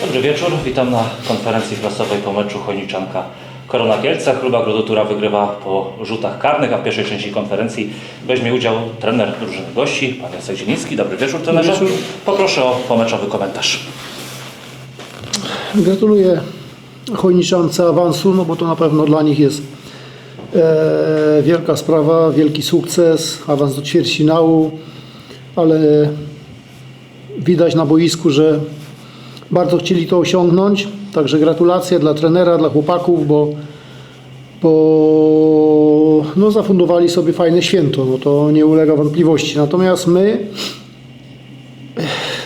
Dobry wieczór, witam na konferencji prasowej po meczu Chojniczanka Korona Kielce. Kluba Grodotura wygrywa po rzutach karnych, a w pierwszej części konferencji weźmie udział trener drużyny gości, pan Jacek Zieliński. Dobry wieczór trenerze. wieczór. Poproszę o pomeczowy komentarz. Gratuluję Chojniczance awansu, no bo to na pewno dla nich jest e, wielka sprawa, wielki sukces, awans do ćwierćfinału, ale widać na boisku, że bardzo chcieli to osiągnąć, także gratulacje dla trenera, dla chłopaków, bo, bo no, zafundowali sobie fajne święto, no to nie ulega wątpliwości. Natomiast my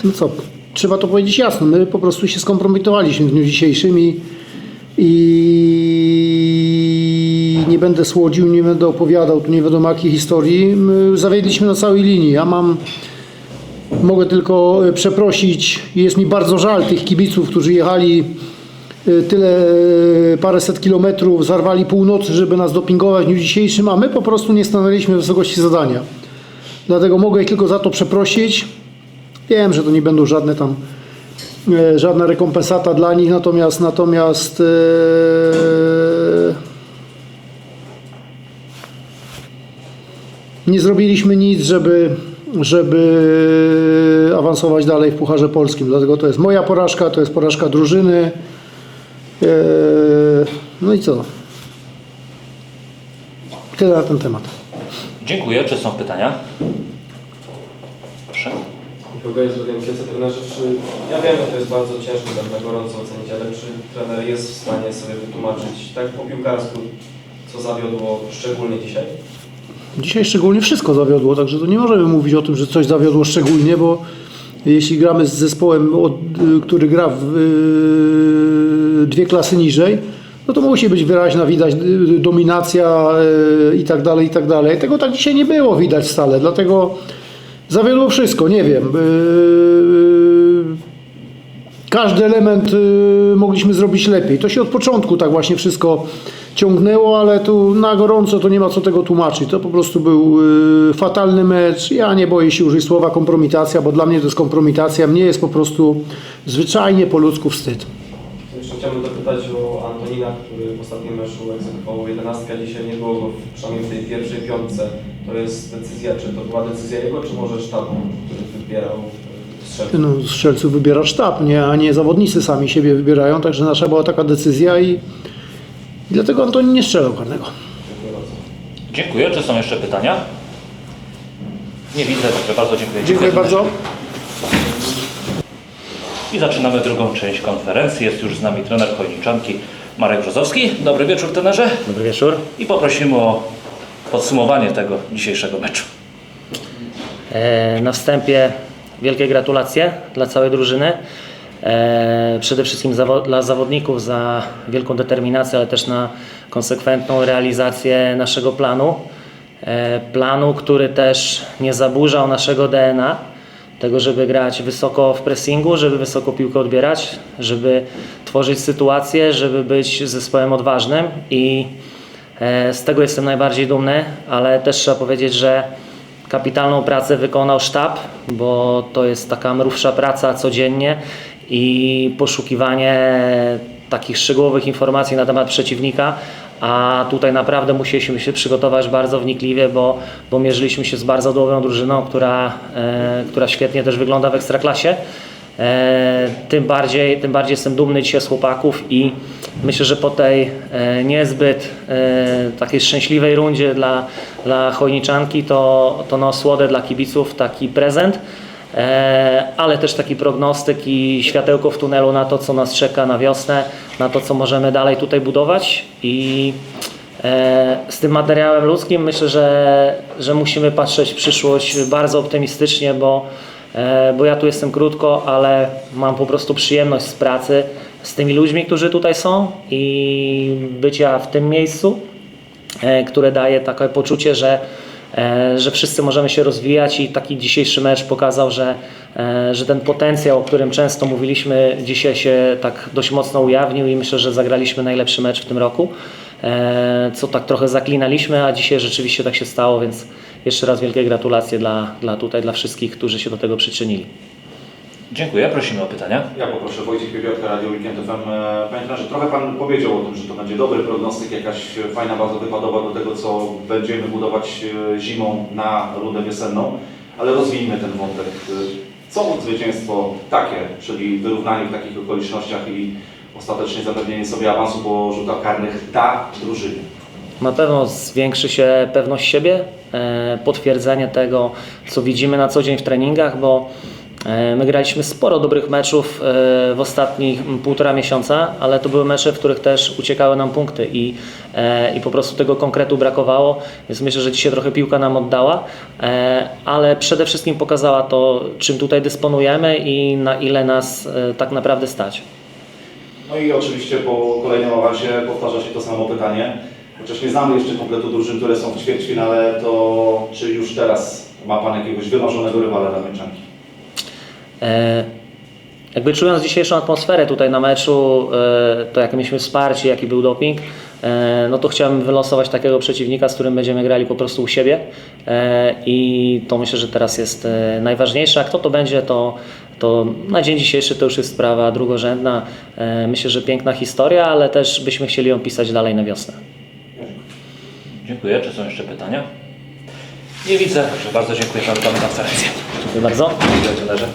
no co, trzeba to powiedzieć jasno, my po prostu się skompromitowaliśmy w dniu dzisiejszym i, i nie będę słodził, nie będę opowiadał tu nie wiadomo jakiej historii. My zawiedliśmy na całej linii. Ja mam, mogę tylko e, przeprosić, jest mi bardzo żal tych kibiców, którzy jechali e, tyle, e, paręset kilometrów, zarwali północy, żeby nas dopingować w dniu dzisiejszym, a my po prostu nie stanęliśmy w wysokości zadania. Dlatego mogę ich tylko za to przeprosić. Wiem, że to nie będą żadne tam żadna rekompensata dla nich, natomiast natomiast nie zrobiliśmy nic, żeby żeby awansować dalej w Pucharze Polskim. Dlatego to jest moja porażka, to jest porażka drużyny. E, no i co? Tyle na ten temat. Dziękuję. Czy są pytania? Proszę. Kogo jest drugim Kielce trenerze, czy ja wiem, że to jest bardzo ciężko tak na gorąco ocenić, ale czy trener jest w stanie sobie wytłumaczyć tak po piłkarsku, co zawiodło szczególnie dzisiaj? Dzisiaj szczególnie wszystko zawiodło, także to nie możemy mówić o tym, że coś zawiodło szczególnie, bo jeśli gramy z zespołem, y, który gra w y, dwie klasy niżej, no to musi być wyraźna, widać y, dominacja i tak dalej, i tak dalej. Tego tak dzisiaj nie było widać wcale, dlatego zawiodło wszystko, nie wiem. Każdy element mogliśmy zrobić lepiej. To się od początku tak właśnie wszystko ciągnęło, ale tu na gorąco to nie ma co tego tłumaczyć. To po prostu był y, fatalny mecz. Ja nie boję się użyć słowa kompromitacja, bo dla mnie to jest kompromitacja. Mnie jest po prostu zwyczajnie po ludzku wstyd. Jeszcze chciałbym dopytać o Antonina, który w ostatnim meczu egzekwował 11, dzisiaj nie było go w- przynajmniej w tej pierwszej piątce. To jest decyzja, czy to była decyzja jego, czy może sztabu, który wybierał e, strzelców? No, strzelców wybiera sztab, nie, a nie zawodnicy sami siebie wybierają, także nasza była taka decyzja i, i dlatego Antonin nie strzelał karnego. Dziękuję bardzo. Dziękuję. Czy są jeszcze pytania? Nie widzę, dobrze, bardzo dziękuję. Dziękuję bardzo. I zaczynamy drugą część konferencji. Jest już z nami trener Chojniczanki Marek Brzozowski. Dobry wieczór trenerze. Dobry wieczór. I poprosimy o podsumowanie tego dzisiejszego meczu. E, Na wstępie wielkie gratulacje dla całej drużyny. E, Przede wszystkim dla zawodników za wielką determinację, ale też na konsekwentną realizację naszego planu. E, Planu, który też nie zaburzał naszego DNA, tego, żeby grać wysoko w pressingu, żeby wysoko piłkę odbierać, żeby tworzyć sytuacje, żeby być zespołem odważnym i E, Z tego jestem najbardziej dumny, ale też trzeba powiedzieć, że kapitalną pracę wykonał sztab, bo to jest taka mrówsza praca codziennie i poszukiwanie takich szczegółowych informacji na temat przeciwnika. A tutaj naprawdę musieliśmy się przygotować bardzo wnikliwie, bo, bo mierzyliśmy się z bardzo dobrą drużyną, która, e, która świetnie też wygląda w ekstraklasie. E, tym, bardziej, tym bardziej jestem dumny dzisiaj z chłopaków i myślę, że po tej e, niezbyt e, takiej szczęśliwej rundzie dla, dla Chojniczanki to, to no słodę dla kibiców taki prezent, ale też taki prognostyk i światełko w tunelu na to, co nas czeka na wiosnę, na to, co możemy dalej tutaj budować. I E, Z tym materiałem ludzkim myślę, że, że musimy patrzeć w przyszłość bardzo optymistycznie, bo, e, bo ja tu jestem krótko, ale mam po prostu przyjemność z pracy z tymi ludźmi, którzy tutaj są i bycia w tym miejscu, e, które daje takie poczucie, że, e, że wszyscy możemy się rozwijać i taki dzisiejszy mecz pokazał, że, e, że ten potencjał, o którym często mówiliśmy, dzisiaj się tak dość mocno ujawnił i myślę, że zagraliśmy najlepszy mecz w tym roku, e, co tak trochę zaklinaliśmy, a dzisiaj rzeczywiście tak się stało, więc jeszcze raz wielkie gratulacje dla, dla tutaj, dla wszystkich, którzy się do tego przyczynili. Dziękuję, prosimy o pytania. Ja poproszę Wojciech Piebiorka, Radio Weekend FM. E, Panie trenerze, trochę Pan powiedział o tym, że to będzie dobry prognostyk, jakaś fajna baza wypadowa do tego, co będziemy budować e, zimą na rundę wiosenną, ale rozwijmy ten wątek. E, Co zwycięstwo takie, czyli wyrównanie w takich okolicznościach i ostatecznie zapewnienie sobie awansu po rzutach karnych da drużynie? Na pewno zwiększy się pewność siebie, potwierdzenie tego, co widzimy na co dzień w treningach, bo my graliśmy sporo dobrych meczów e, w ostatnich półtora miesiąca, ale to były mecze, w których też uciekały nam punkty i, e, i po prostu tego konkretu brakowało, więc myślę, że dzisiaj trochę piłka nam oddała, e, ale przede wszystkim pokazała to, czym tutaj dysponujemy i na ile nas e, tak naprawdę stać. No i oczywiście po kolejnym awansie powtarza się to samo pytanie. Chociaż nie znamy jeszcze kompletu drużyn, które są w ćwierćfinale, to czy już teraz ma Pan jakiegoś wymarzonego rywala dla Męczanki? E, Jakby czując dzisiejszą atmosferę tutaj na meczu, e, to jakie mieliśmy wsparcie, jaki był doping, e, no to chciałem wylosować takiego przeciwnika, z którym będziemy grali po prostu u siebie i to myślę, że teraz jest najważniejsze. A kto to będzie, to, to na dzień dzisiejszy to już jest sprawa drugorzędna. Myślę, że piękna historia, ale też byśmy chcieli ją pisać dalej na wiosnę. Dziękuję. Czy są jeszcze pytania? Nie widzę, także bardzo dziękuję panu za konferencję. Dziękuję bardzo. Dziękuję.